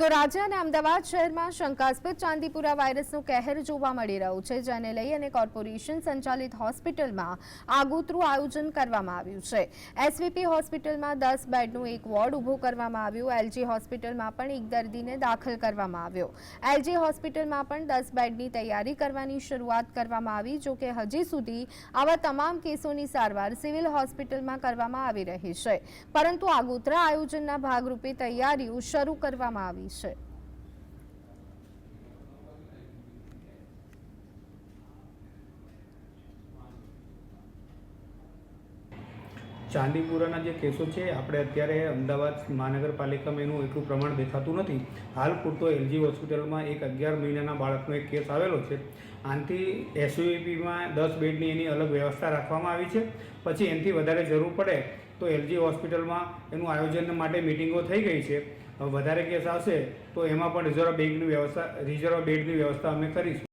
તો રાજ્ય અને અમદાવાદ શહેરમાં શંકાસ્પદ ચાંદીપુરા વાયરસનું કહેર જોવા મળી રહ્યું છે, જેને લઈ અને કોર્પોરેશન સંચાલિત હોસ્પિટલમાં આગોતરું આયોજન કરવામાં આવ્યું છે. એસવીપી હોસ્પિટલમાં દસ બેડનું એક વોર્ડ ઊભો કરવામાં આવ્યું. એલજી હોસ્પિટલમાં પણ એક દર્દીને દાખલ કરવામાં આવ્યો. એલજી હોસ્પિટલમાં પણ દસ બેડની તૈયારી કરવાની શરૂઆત કરવામાં આવી, જો કે હજી સુધી આવા તમામ કેસોની સારવાર સિવિલ હોસ્પિટલમાં કરવામાં આવી રહી છે. પરંતુ આગોતરા આયોજનના ભાગરૂપે તૈયારીઓ શરૂ કરવામાં આવી છે ચાંદીપુરાના જે કેસો છે, આપણે અત્યારે અમદાવાદ મહાનગરપાલિકામાં એનું એટલું પ્રમાણ દેખાતું નથી. હાલ પૂરતો એલજી હોસ્પિટલમાં એક અગિયાર મહિનાના બાળકનો એક કેસ આવેલો છે. આનાથી એસયુપીમાં દસ બેડની એની અલગ વ્યવસ્થા રાખવામાં આવી છે. પછી એનાથી વધારે જરૂર પડે તો એલજી હોસ્પિટલમાં એનું આયોજન માટે મિટિંગો થઈ ગઈ છે. વધારે કેસ આવશે તો એમાં પણ રિઝર્વ બેડની વ્યવસ્થા, રિઝર્વ બેડની વ્યવસ્થા અમે કરીશું.